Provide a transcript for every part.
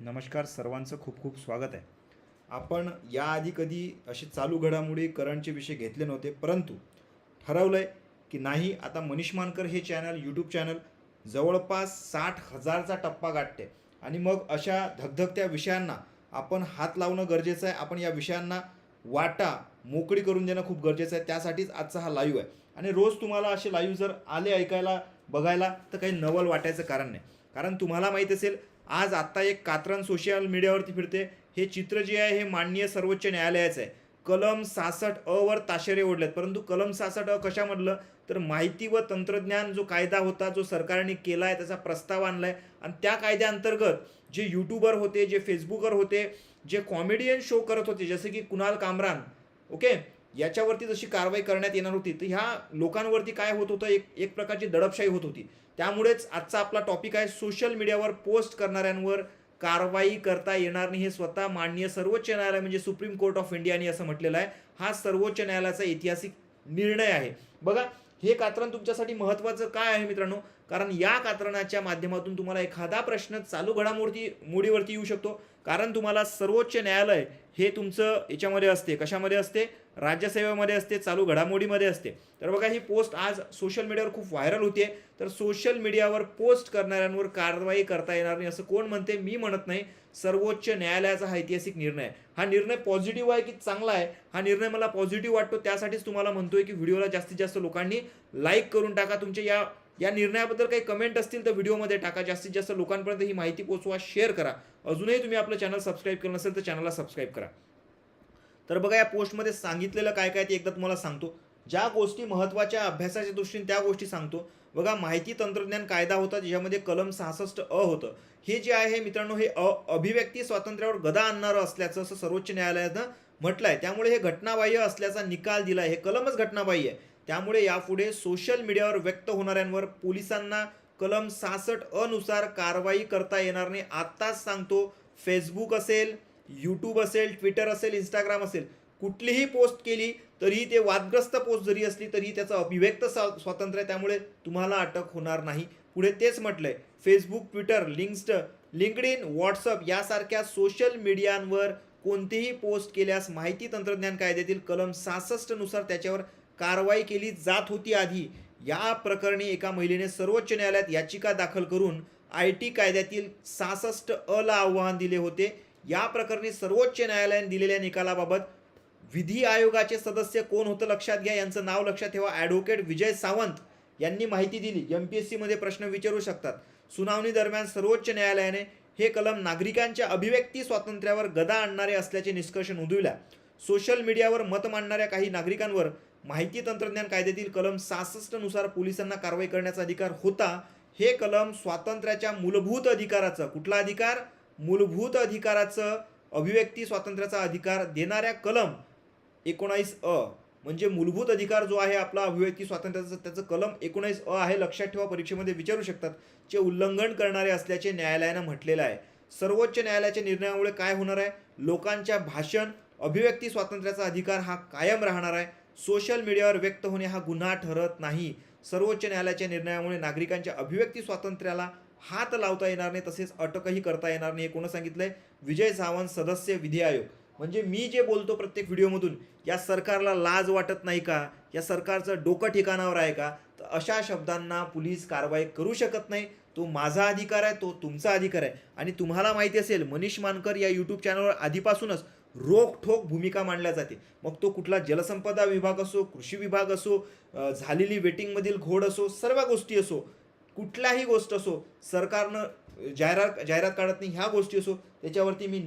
नमस्कार सर्वांचं खूप खूप स्वागत आहे. आपण याआधी कधी असे चालू घडामोडी करंटचे विषय घेतले नव्हते परंतु ठरवलं आहे की नाही आता मनीष मानकर हे चॅनल यूट्यूब चॅनल जवळपास साठ हजारचा टप्पा गाठते. आणि मग अशा धगधगत्या विषयांना आपण हात लावणं गरजेचं आहे. आपण या विषयांना वाटा मोकळी करून देणं खूप गरजेचं आहे. त्यासाठीच आजचा हा लाईव्ह आहे. आणि रोज तुम्हाला असे लाईव्ह जर आले ऐकायला बघायला तर काही नवल वाटायचं कारण नाही. कारण तुम्हाला माहीत असेल आज आत्ता एक कात्रण सोशल मीडियावरती फिरते. हे चित्र जे आहे हे माननीय सर्वोच्च न्यायालयाचं आहे. कलम सासष्ट अ वर ताशेरे ओढलेत. परंतु कलम सासष्ट अ कशामधलं? तर माहिती व तंत्रज्ञान जो कायदा होता जो सरकारने केला आहे त्याचा प्रस्ताव आणला आहे आणि त्या कायद्याअंतर्गत जे यूट्यूबर होते जे फेसबुकर होते जे कॉमेडियन शो करत होते जसे की कुणाल कामरान. ओके याच्यावरती जशी कारवाई करण्यात येणार होती तर ह्या लोकांवरती काय होत होतं एक एक प्रकारची दडपशाही होत होती. त्यामुळेच आजचा आपला टॉपिक आहे सोशल मीडियावर पोस्ट करणाऱ्यांवर कारवाई करता येणार नाही हे स्वतः माननीय सर्वोच्च न्यायालय म्हणजे सुप्रीम कोर्ट ऑफ इंडियाने असं म्हटलेलं आहे. हा सर्वोच्च न्यायालयाचा ऐतिहासिक निर्णय आहे. बघा हे कात्रण तुमच्यासाठी महत्त्वाचं काय आहे मित्रांनो? कारण या कात्रणाच्या माध्यमातून तुम्हाला एखादा प्रश्न चालू घडामोडी मोडीवरती येऊ शकतो. कारण तुम्हाला सर्वोच्च न्यायालय हे तुमचं याच्यामध्ये असते कशामध्ये असते? राज्यसेवेमध्ये असते चालू घडामोडीमध्ये असते. तर बघा ही पोस्ट आज सोशल मीडियावर खूप व्हायरल होते तर सोशल मीडियावर पोस्ट करणाऱ्यांवर कारवाई करता येणार नाही असं कोण म्हणते? मी म्हणत नाही. सर्वोच्च न्यायालयाचा हा ऐतिहासिक निर्णय. आहे हा निर्णय पॉझिटिव्ह आहे की चांगला आहे? हा निर्णय मला पॉझिटिव्ह वाटतो. त्यासाठीच तुम्हाला म्हणतोय की व्हिडिओला जास्तीत जास्त लोकांनी लाईक करून टाका. तुमच्या या या निर्णयाबद्दल काही कमेंट असतील तर व्हिडिओमध्ये टाका. जास्तीत जास्त लोकांपर्यंत ही माहिती पोहोचवा शेअर करा. अजूनही तुम्ही आपलं चॅनल सबस्क्राईब केलं नसेल तर चॅनलला सबस्क्राईब करा. तर बघा या पोस्टमध्ये सांगितलेलं काय काय ते एकदा तुम्हाला सांगतो. ज्या गोष्टी महत्त्वाच्या अभ्यासाच्या दृष्टीने त्या गोष्टी सांगतो. बघा माहिती तंत्रज्ञान कायदा होता ज्यामध्ये कलम सहासष्ट अ होतं. हे जे आहे मित्रांनो हे अ अभिव्यक्ती स्वातंत्र्यावर गदा आणणारं असल्याचं असं सर्वोच्च न्यायालयानं म्हटलं आहे त्यामुळे हे घटनाबाह्य असल्याचा निकाल दिला आहे हे कलमच घटनाबाह्य आहे. त्यामुळे यापुढे सोशल मीडियावर व्यक्त होणाऱ्यांवर पोलिसांना कलम सहासष्ट अनुसार कारवाई करता येणार नाही. आत्ताच सांगतो फेसबुक असेल यूट्यूब असेल ट्विटर असेल इंस्टाग्राम असेल कुठलीही पोस्ट केली तरीही ते वादग्रस्त पोस्ट जरी असली तरी त्याचं अभिव्यक्त स्वा- स्वातंत्र्य आहे. त्यामुळे तुम्हाला अटक होणार नाही. पुढे तेच म्हटलंय फेसबुक ट्विटर लिंक्स्ट लिंकड इन व्हॉट्सअप यासारख्या सोशल मीडियांवर कोणतीही पोस्ट केल्यास माहिती तंत्रज्ञान कायद्यातील कलम सहासष्टनुसार त्याच्यावर कारवाई केली जात होती आधी. या प्रकरणी एका महिलेने सर्वोच्च न्यायालयात याचिका दाखल करून आय टी कायद्यातील सहासष्ट अ ला आव्हान दिले होते. या प्रकरणी सर्वोच्च न्यायालयाने दिलेल्या निकालाबाबत विधी आयोगाचे सदस्य कोण होतं लक्षात घ्या. यांचं नाव लक्षात ठेवा. ॲडव्होकेट विजय सावंत यांनी माहिती दिली. एम पी एस सीमध्ये प्रश्न विचारू शकतात. सुनावणी दरम्यान सर्वोच्च न्यायालयाने हे कलम नागरिकांच्या अभिव्यक्ती स्वातंत्र्यावर गदा आणणारे असल्याचे निष्कर्ष नोंदविला. सोशल मीडियावर मत मांडणाऱ्या काही नागरिकांवर माहिती तंत्रज्ञान कायद्यातील कलम सहासष्टनुसार पोलिसांना कारवाई करण्याचा अधिकार होता. हे कलम स्वातंत्र्याच्या मूलभूत अधिकाराचं कुठला अधिकार? मूलभूत अधिकाराचं अभिव्यक्ती स्वातंत्र्याचा अधिकार देणाऱ्या कलम एकोणावीस अ. म्हणजे मूलभूत अधिकार जो आहे आपला अभिव्यक्ती स्वातंत्र्याचं त्याचं कलम एकोणावीस अ आहे लक्षात ठेवा परीक्षेमध्ये विचारू शकतात. जे उल्लंघन करणारे असल्याचे न्यायालयानं म्हटलेलं आहे. सर्वोच्च न्यायालयाच्या निर्णयामुळे काय होणार आहे? लोकांच्या भाषण अभिव्यक्ती स्वातंत्र्याचा अधिकार हा कायम राहणार आहे. सोशल मीडियावर व्यक्त होणे हा गुन्हा ठरत नाही. सर्वोच्च न्यायालयाच्या निर्णयामुळे नागरिकांच्या अभिव्यक्ती स्वातंत्र्याला हात लावता येणार नाही तसेच अटकही करता येणार नाही हे कोणं सांगितलंय? विजय सावंत सदस्य विधी आयोग. म्हणजे मी जे बोलतो प्रत्येक व्हिडिओमधून या सरकारला लाज वाटत नाही का? या सरकारचं डोकं ठिकाणावर आहे का? तर अशा शब्दांना पोलीस कारवाई करू शकत नाही. तो माझा अधिकार आहे तो तुमचा अधिकार आहे. आणि तुम्हाला माहिती असेल मनीष मानकर या यूट्यूब चॅनलवर आधीपासूनच रोखठोक भूमिका मांडल्या जाते. मग तो कुठला जलसंपदा विभाग असो कृषी विभाग असो झालेली वेटिंगमधील घोड असो सर्व गोष्टी असो कुठल्याही गोष्ट असो सरकारनं जाहिरात जाहिरात काढत नाही ह्या गोष्टी असो त्याच्यावरती मी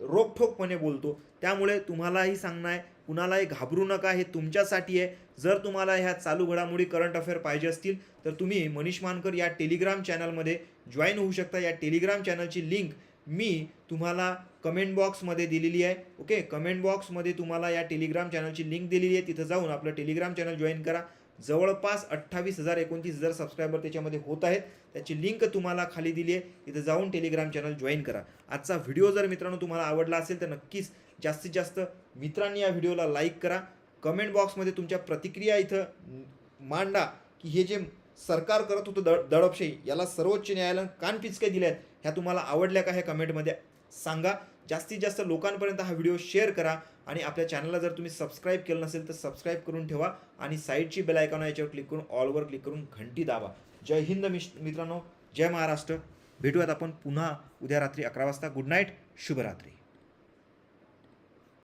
रोखठोकपणे बोलतो. त्यामुळे तुम्हालाही सांगणं आहे कुणालाही घाबरू नका हे तुमच्यासाठी आहे. जर तुम्हाला ह्या चालू घडामोडी करंट अफेअर पाहिजे असतील तर तुम्ही मनीष मानकर या टेलिग्राम चॅनलमध्ये जॉईन होऊ शकता. या टेलिग्राम चॅनलची लिंक मी तुम्हाला कमेंट बॉक्समध्ये दिलेली आहे. ओके कमेंट बॉक्समध्ये तुम्हाला या टेलिग्राम चॅनलची लिंक दिलेली आहे. तिथं जाऊन आपलं टेलिग्राम चॅनल जॉईन करा. जवळपास अठ्ठावीस हजार एकोणतीस हजार सबस्क्रायबर त्याच्यामध्ये होत आहेत त्याची लिंक तुम्हाला खाली दिली आहे. तिथं जाऊन टेलिग्राम चॅनल जॉईन करा. आजचा व्हिडिओ जर मित्रांनो तुम्हाला आवडला असेल तर नक्कीच जास्तीत जास्त मित्रांनी या व्हिडिओला लाईक करा. कमेंट बॉक्समध्ये तुमच्या प्रतिक्रिया इथं मांडा की हे जे सरकार करत होतं दड दडपशाही याला सर्वोच्च न्यायालयानं कान पिचके दिल्या आहेत ह्या तुम्हाला आवडल्या का हे कमेंटमध्ये सांगा. जास्तीत जास्त लोकांपर्यंत हा व्हिडिओ शेअर करा आणि आपल्या चॅनलला जर तुम्ही सबस्क्राईब केलं नसेल तर सबस्क्राईब करून ठेवा आणि साईडची बेल आयकॉन याच्यावर क्लिक करून ऑलवर क्लिक करून घंटी दाबा. जय हिंद मिश मित्रांनो. जय महाराष्ट्र. भेटूयात आपण पुन्हा उद्या रात्री अकरा वाजता. Good night. शुभरात्री.